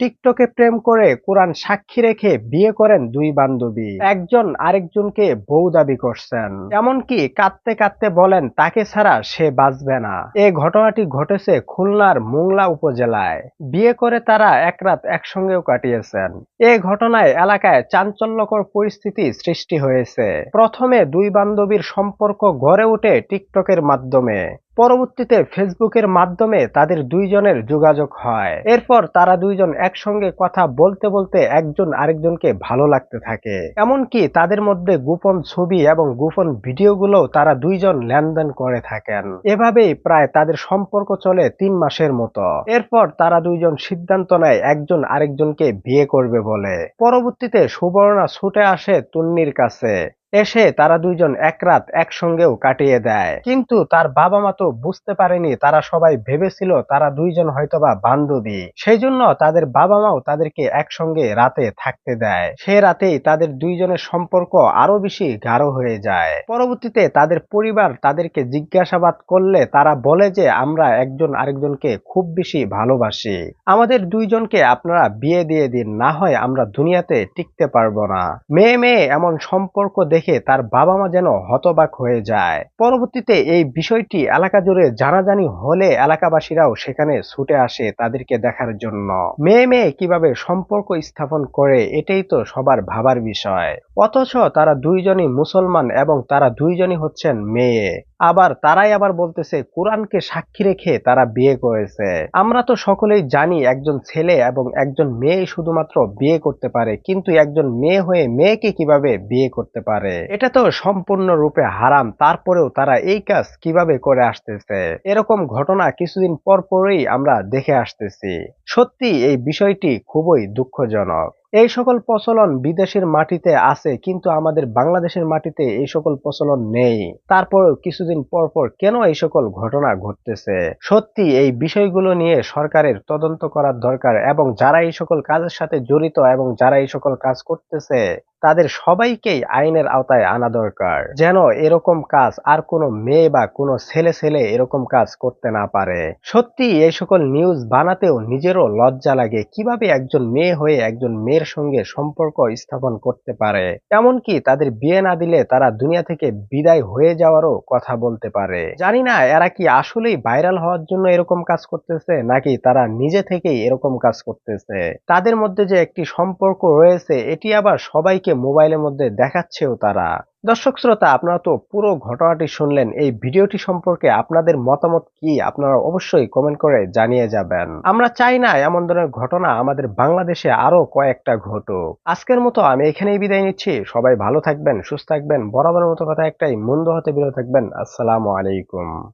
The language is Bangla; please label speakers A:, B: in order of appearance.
A: টিকটকে প্রেম করে কোরআন সাক্ষী রেখে বিয়ে করেন দুই বান্ধবী। একজন আরেকজনকে বউ দাবি করছেন। এমনকি কাঁদতে কাঁদতে বলেন, তাকে ছাড়া সে বাঁচবে না। এ ঘটনাটি ঘটেছে খুলনার মোংলা উপজেলায়। বিয়ে করে তারা এক রাত একসঙ্গেও কাটিয়েছেন। এ ঘটনায় এলাকায় চাঞ্চল্যকর পরিস্থিতি সৃষ্টি হয়েছে। প্রথমে দুই বান্ধবীর সম্পর্ক গড়ে ওঠে টিকটকের মাধ্যমে। পরবর্তীতে ফেসবুকের মাধ্যমে তাদের দুইজনের যোগাযোগ হয়। এরপর তারা দুইজন একসঙ্গে কথা বলতে বলতে একজন আরেকজনকে ভালো লাগতে থাকে। এমনকি তাদের মধ্যে গোপন ছবি এবং গোপন ভিডিওগুলো তারা দুইজন লেনদেন করে থাকেন। এভাবেই প্রায় তাদের সম্পর্ক চলে তিন মাসের মতো। এরপর তারা দুইজন সিদ্ধান্ত নেয় একজন আরেকজনকে বিয়ে করবে বলে। পরবর্তীতে সুবর্ণা ছুটে আসে তুন্নির কাছে। এসে তারা দুইজন এক রাত একসঙ্গেও কাটিয়ে দেয়। কিন্তু তার বাবা মা তো বুঝতে পারেনি, তারা সবাই ভেবেছিল তারা দুইজন হয়তোবা বান্ধবী। সেই জন্য তাদের বাবা মাও তাদেরকে একসঙ্গে রাতে থাকতে দেয়। সে রাতেই তাদের দুইজনের সম্পর্ক আরও বেশি গাঢ় হয়ে যায়। পরবর্তীতে তাদের পরিবার তাদেরকে জিজ্ঞাসাবাদ করলে তারা বলে যে, আমরা একজন আরেকজনকে খুব বেশি ভালোবাসি। আমাদের দুইজনকে আপনারা বিয়ে দিয়ে দিন, না হয় আমরা দুনিয়াতে টিকতে পারব না। মেয়ে মেয়ে এমন সম্পর্ক দেখে তার বাবা মা যেন হতবাক হয়ে যায়। পরবর্তীতে এই বিষয়টি এলাকা জুড়ে জানাজানি হলে এলাকাবাসীরাও সেখানে ছুটে আসে তাদেরকে দেখার জন্য। মেয়ে মেয়ে কীভাবে সম্পর্ক স্থাপন করে, এটাই তো সবার ভাবার বিষয়। অথচ তারা দুইজনই মুসলমান এবং তারা দুইজনই হচ্ছেন মেয়ে। আবার তারাই আবার বলতেছে, কোরআনকে সাক্ষী রেখে তারা বিয়ে করেছে। আমরা তো সকলেই জানি একজন ছেলে এবং একজন মেয়ে শুধুমাত্র বিয়ে করতে পারে, কিন্তু একজন মেয়ে হয়ে মেয়েকে কীভাবে বিয়ে করতে পারে? এটা তো সম্পূর্ণরূপে হারাম। তারপরেও তারা এই কাজ কীভাবে করে আসতেছে? এরকম ঘটনা কিছুদিন পর পরই আমরা দেখে আসতেছি। সত্যি এই বিষয়টি খুবই দুঃখজনক। এই সকল প্রচলন বিদেশের মাটিতে আছে, কিন্তু আমাদের বাংলাদেশের মাটিতে এই সকল প্রচলন নেই। তারপরেও কিছুদিন পর পর কেন এই সকল ঘটনা ঘটতেছে? সত্যি, এই বিষয়গুলো নিয়ে সরকারের তদন্ত করার দরকার, এবং যারা এই সকল কাজের সাথে জড়িত এবং যারা এই সকল কাজ করতেছে তাদের সবাইকেই আইনের আওতায় আনা দরকার। যেন এরকম কাজ আর কোনো মেয়ে বা কোনো ছেলে ছেলে এরকম কাজ করতে না পারে। সত্যি, এই সকল নিউজ বানাতেও নিজেরও লজ্জা লাগে কীভাবে একজন মেয়ে হয়ে একজন মেয়ের সঙ্গে সম্পর্ক স্থাপন করতে পারে। এমনকি তাদের বিয়ে না দিলে তারা দুনিয়া থেকে বিদায় হয়ে যাওয়ারও কথা বলতে পারে। জানি না, এরা কি আসলেই ভাইরাল হওয়ার জন্য এরকম কাজ করতেছে, নাকি তারা নিজে থেকেই এরকম কাজ করতেছে? তাদের মধ্যে যে একটি সম্পর্ক রয়েছে, এটি আবার সবাইকে মোবাইলের মধ্যে দেখাচ্ছেও তারা। দর্শক শ্রোতা, আপনারা তো পুরো ঘটনাটি শুনলেন, এই ভিডিওটি সম্পর্কে আপনাদের মতামত কি আপনারা অবশ্যই কমেন্ট করে জানিয়ে যাবেন। আমরা চাই না এমন ধরনের ঘটনা আমাদের বাংলাদেশে আরও কয়েকটা ঘটুক। আজকের মতো আমি এখানেই বিদায় নিচ্ছি। সবাই ভালো থাকবেন, সুস্থ থাকবেন, বরাবরের মতো কথা একটাই, মন্দ হতে বিরত থাকবেন। আসসালামু আলাইকুম।